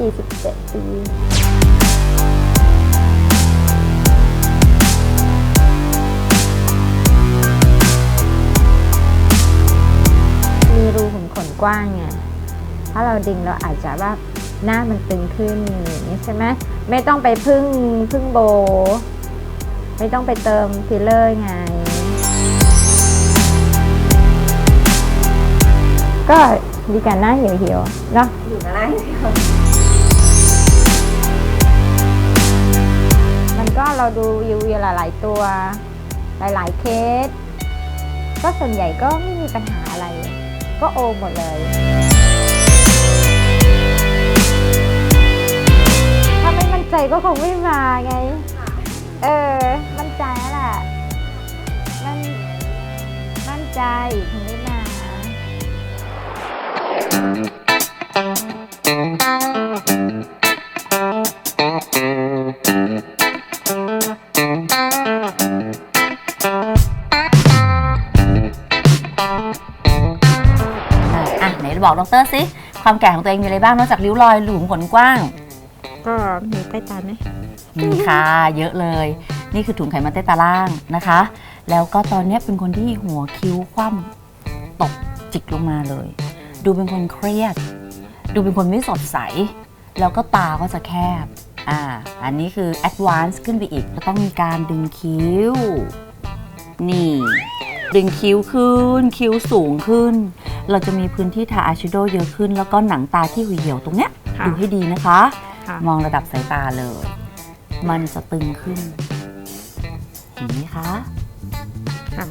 47 ปี มีรูขุมขนกว้างไง ถ้าเราดึงเราอาจจะว่าหน้ามันตึงขึ้นอย่างนี้ใช่ไหมไม่ต้องไปพึ่งพึ่งโบ ไม่ต้องไปเติมฟิลเลอร์ไง ก็ดีกันหน้าเหี่ยวๆเนาะ อยู่กันไเราดูยูวีหลาย ๆ ตัวหลาย ๆ เคส ก็ส่วนใหญ่ก็ไม่มีปัญหาอะไร ก็โอหมดเลย ถ้าไม่มั่นใจก็คงไม่มาไง เออ มั่นใจแล้วแหละมั่นมั่นใจถึงได้มาอะ บอกดรสิความแก่ของตัวเองมีอะไรบ้างนอกจากริ้วรอยหลุมขนกว้าง ก็มีใต้ตาไหมมีค่ะเยอะเลย นี่คือถุงไขมันใต้ตาล่างนะคะ แล้วก็ตอนเนี้ยเป็นคนที่หัวคิ้วคว่ำตกจิกลงมาเลย ดูเป็นคนเครียด ดูเป็นคนไม่สดใส แล้วก็ตาก็จะแคบอ่าอันนี้คือ advance ขึ้นไปอีกก็ต้องมีการดึงคิ้ว นี่ ดึงคิ้วขึ้น คิ้วสูงขึ้น เราจะมีพื้นที่ทาอายแชโดว์เยอะขึ้น แล้วก็หนังตาที่เหี่ยวๆตรงเนี้ยค่ะดูให้ดีนะคะ ค่ะ มองระดับสายตาเลย มันจะตึงขึ้นเห็นไหมคะ ค่ะ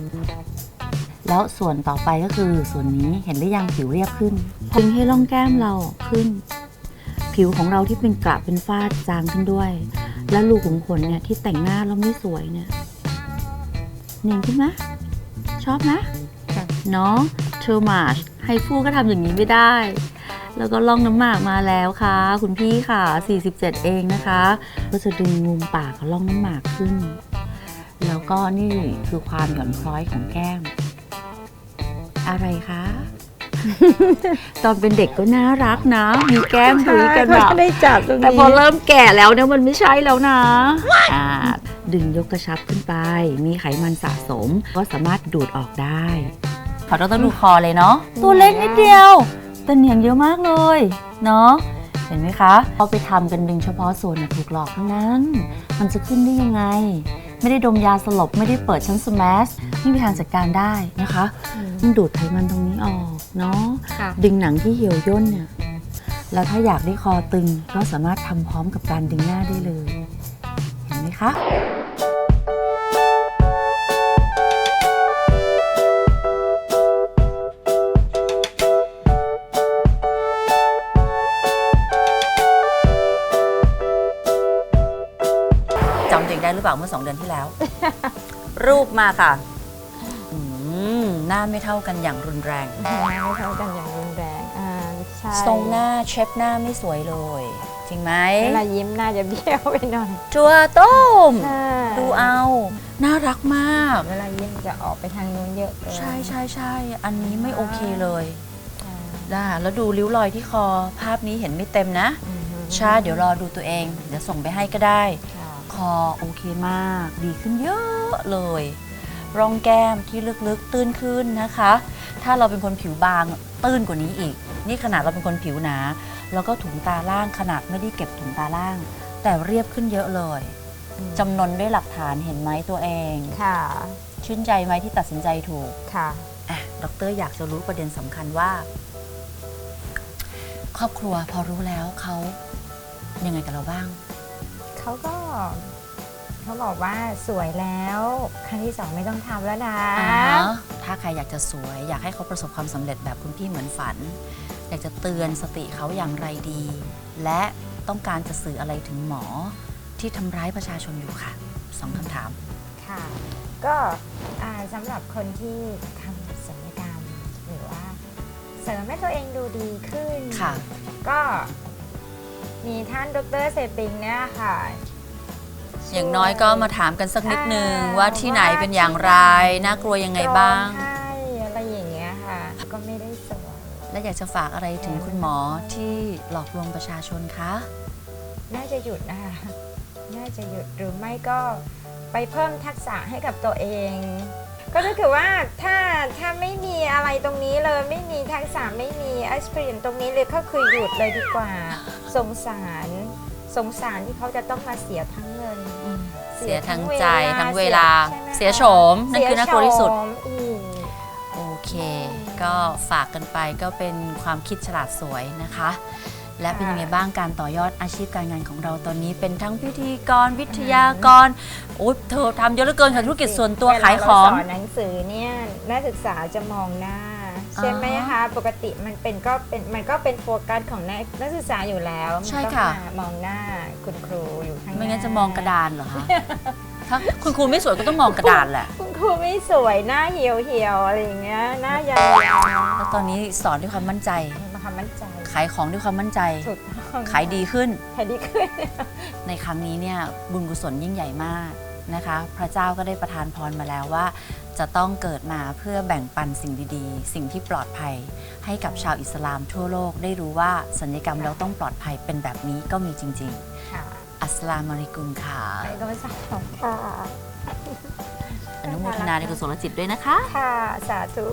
แล้วส่วนต่อไปก็คือส่วนนี้เห็นหรือยังผิวเรียบขึ้นดึงให้ร่องแก้มเราขึ้น ผิวของเราที่เป็นกระเป็นฝ้าจางขึ้นด้วย แล้วรูขุมขนเนี่ยที่แต่งหน้าแล้วไม่สวยเนี่ยเนียนขึ้นไหมชอบนะค่ะ เนาะ too much ให้ฟูก็ทำอย่างนี้ไม่ได้ แล้วก็ล่องน้ำหมากมาแล้วค่ะ คุณพี่ค่ะ 47 เองนะคะ ก็จะดึงมุมปากกับล่องน้ำหมากขึ้น แล้วก็นี่คือความหย่อนคล้อยของแก้ม อะไรคะตอนเป็นเด็กก็น่ารักนะ มีแก้มดุยกันแบบได้จับตรงนี้แต่พอเริ่มแก่แล้วเนี่ยมันไม่ใช่แล้วนะอ่าดึงยกกระชับขึ้นไป มีไขมันสะสม ก็สามารถดูดออกได้ ขอต้องดูคอเลยเนาะตัวเล็กนิดเดียวแต่เนียนเยอะมากเลยเนาะเห็นไหมคะเอาไปทำกันดึงเฉพาะส่วนน่ะถูกหลอกทั้งนั้น มันจะขึ้นได้ยังไง ไม่ได้ดมยาสลบไม่ได้เปิดชั้นสแมสไม่มีทางจัดการได้นะคะมันดูดไขมันตรงนี้ออกเนาะค่ะดึงหนังที่เหี่ยวย่นเนี่ยแล้วถ้าอยากได้คอตึงก็สามารถทำพร้อมกับการดึงหน้าได้เลย เห็นไหมคะ รือเปล่าเมื่อสองเดือนที่แล้ว รูปมาค่ะอืมหน้าไม่เท่ากันอย่างรุนแรงไม่เท่ากันอย่างรุนแรงอ่าใช่ทรงหน้าเชฟหน้าไม่สวยเลย จริงไหมเวลายิ้มน่าจะเบี้ยวไปหน่อยจัวต้มอ่าดูเอา น่ารักมาก เวลายิ้มจะออกไปทางนู้นเยอะเกินใช่ใช่ใช่อันนี้ไม่โอเคเลยอ่าได้แล้วดูริ้วรอยที่คอ ภาพนี้เห็นไม่เต็มนะ อือฮึ ชาเดี๋ยวรอดูตัวเอง เดี๋ยวส่งไปให้ก็ได้ค่ะค อโอเคมาก ดีขึ้นเยอะเลย ร่องแก้มที่ลึกๆตื้นขึ้นนะคะ ถ้าเราเป็นคนผิวบางตื้นกว่านี้อีก นี่ขนาดเราเป็นคนผิวหนา แล้วก็ถุงตาล่างขนาดไม่ได้เก็บถุงตาล่าง แต่เรียบขึ้นเยอะเลยจำนนด้วยหลักฐานเห็นไหมตัวเองค่ะ ชื่นใจไหมที่ตัดสินใจถูกค่ะอะดรอยากจะรู้ประเด็นสำคัญว่า ครอบครัวพอรู้แล้วเขายังไงกับเราบ้าง เขาก็เขาบอกว่าสวยแล้วครั้งที่สองไม่ต้องทำแล้วนะ อ่าถ้าใครอยากจะสวย อยากให้เขาประสบความสำเร็จแบบคุณพี่เหมือนฝัน อยากจะเตือนสติเขาอย่างไรดี และต้องการจะสื่ออะไรถึงหมอที่ทำร้ายประชาชนอยู่ค่ะสองคำถาม ค่ะก็อ่าสำหรับคนที่ทำศัลยกรรม หรือว่า เสริมให้ตัวเองดูดีขึ้น ค่ะ ก็ มีท่านดรเซปิงเนี่ยค่ะ อย่างน้อยก็มาถามกันสักนิดนึงอ่า ว่าที่ไหนเป็นอย่างไร น่ากลัวยังไงบ้างให้อะไรอย่างเงี้ยค่ะ ก็ไม่ได้สวย และอยากจะฝากอะไรถึงคุณหมอที่หลอกลวงประชาชนคะ น่าจะหยุดนะคะ น่าจะหยุดหรือไม่ก็ไปเพิ่มทักษะให้กับตัวเอง ก็ถ้าเกิดว่าถ้าถ้าไม่มีอะไรตรงนี้เลยไม่มีทักษะไม่มี experience ตรงนี้เลยก็คือหยุดเลยดีกว่า สงสารสงสารที่เขาจะต้องมาเสียทั้งเงิน เสียทั้งใจทั้งเวลาใช่ไหมคะเสียโฉมนั่นคือน่ากลัวที่สุดเยโฉมอีกโอเค ก็ฝากกันไปก็เป็นความคิดฉลาดสวยนะคะ และเป็นยังไงบ้างการต่อยอดอาชีพการงานของเราตอนนี้ เป็นทั้งพิธีกรวิทยากรโอ้เธอทำเยอะเหลือเกินค่ะธุรกิจส่วนตัวขายของ เวลเรสอนหนังสือเนี่ยนักศึกษาจะมองหน้า ใช่ไหมอ่าคะ ปกติมันเป็นก็เป็นมันก็เป็นโฟกัสของนักนักศึกษาอยู่แล้วมันใช่ก็ค่ะมามองหน้าคุณครูอยู่ข้างหน้าไม่งั้นจะมองกระดานเหรอคะถ้าคุณครูไม่สวยก็ต้องมองกระดานแหละคุณครูไม่สวยหน้าเหี่ยวเหี่ยวๆอะไรอย่างเงี้ยหน้ายาวแล้วตอนนี้สอนด้วยความมั่นใจ ๆมีความมั่นใจ ขายของด้วยความมั่นใจ ถูกต้องขายดีขึ้น ขายดีขึ้น ในครั้งนี้เนี่ยบุญกุศลยิ่งใหญ่มากนะคะ พระเจ้าก็ได้ประทานพรมาแล้วว่า จะต้องเกิดมาเพื่อแบ่งปันสิ่งดีๆ สิ่งที่ปลอดภัย ให้กับชาวอิสลามทั่วโลกได้รู้ว่าสัญญกรรมแล้วต้องปลอดภัยเป็นแบบนี้ก็มีจริง ค่ะๆ อัสสลามุอะลัยกุมค่ะ ไปก็ไม่ทราบของค่ะ อนุโมทนาในกุศลจิตด้วยนะคะ ค่ะ สาธุ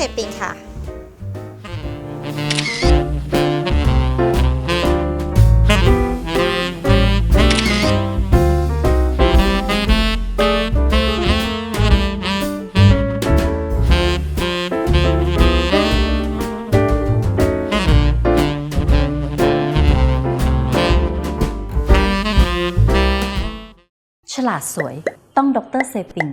ดรเซปิงค่ะฉลาดสวยต้องดรเซปิง